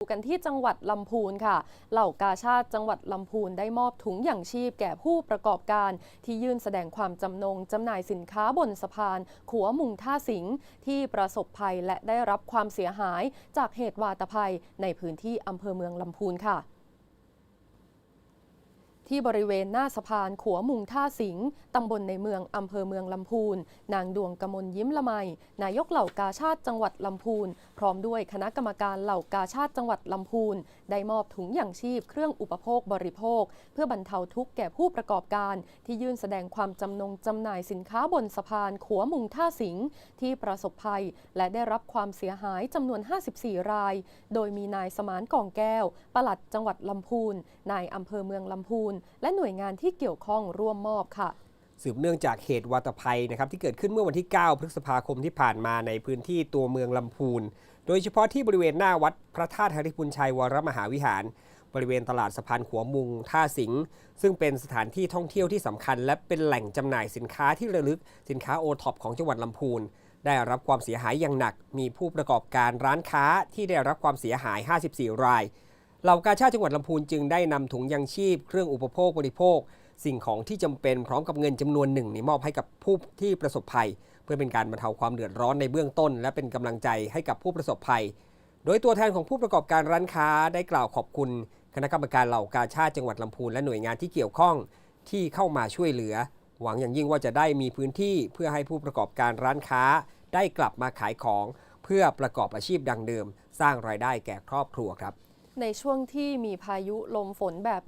กันที่จังหวัดลำพูนค่ะ เหล่ากาชาติจังหวัดลำพูนได้มอบถุงอย่างชีพแก่ผู้ประกอบการที่ยื่นแสดงความจำนงจำหน่ายสินค้าบนสะพานขัวมุงท่าสิงห์ที่ประสบภัยและได้รับความเสียหายจากเหตุวาตภัยในพื้นที่อำเภอเมืองลำพูนค่ะ ที่บริเวณหน้าสะพานขัวมุงท่าสิงห์ตำบลในเมืองอำเภอเมืองลำพูน นางดวงกมลยิ้มละไม นายกเหล่ากาชาติจังหวัดลำพูน พร้อมด้วยคณะกรรมการเหล่ากาชาติจังหวัดลำพูน ได้มอบถุงอย่างชีพเครื่องอุปโภคบริโภค เพื่อบรรเทาทุกข์แก่ผู้ประกอบการ ที่ยื่นแสดงความจำนงจำหน่ายสินค้าบนสะพานขัวมุงท่าสิงห์ที่ประสบภัย และได้รับความเสียหายจำนวน 54 ราย โดยมีนายสมานกองแก้วปลัดจังหวัดลำพูนนายอำเภอเมืองลำพูนและหน่วยงานที่เกี่ยวข้องร่วมมอบค่ะ สืบเนื่องจากเหตุวาตภัยนะครับที่เกิดขึ้นเมื่อวันที่ 9 พฤษภาคมที่ผ่านมาในพื้นที่ตัวเมืองลำพูน โดยเฉพาะที่บริเวณหน้าวัดพระธาตุหริพุนชัยวรมหาวิหาร บริเวณตลาดสะพานขัวมุง ท่าสิงห์ซึ่งเป็นสถานที่ท่องเที่ยวที่สำคัญ และเป็นแหล่งจำหน่ายสินค้าที่ระลึกสินค้าโอท็อปของจังหวัดลำพูนได้รับความเสียหายอย่างหนัก มีผู้ประกอบการร้านค้าที่ได้รับความเสียหาย 54 ราย เหล่ากาชาติจังหวัดลำพูนจึงได้นำถุงยังชีพ เครื่องอุปโภคบริโภค สิ่งของที่จำเป็นพร้อมกับเงินจำนวนหนึ่งนี่มอบให้กับผู้ที่ประสบภัย เพื่อเป็นการบรรเทาความเดือดร้อนในเบื้องต้น และเป็นกำลังใจให้กับผู้ประสบภัย โดยตัวแทนของผู้ประกอบการร้านค้าได้กล่าวขอบคุณ คณะกรรมการเหล่ากาชาติจังหวัดลำพูนและหน่วยงานที่เกี่ยวข้องที่เข้ามาช่วยเหลือ หวังอย่างยิ่งว่าจะได้มีพื้นที่เพื่อให้ผู้ประกอบการร้านค้า ได้กลับมาขายของ เพื่อประกอบอาชีพดังเดิม สร้างรายได้แก่ครอบครัวครับ ในช่วงที่มีพายุลมฝนแบบนี้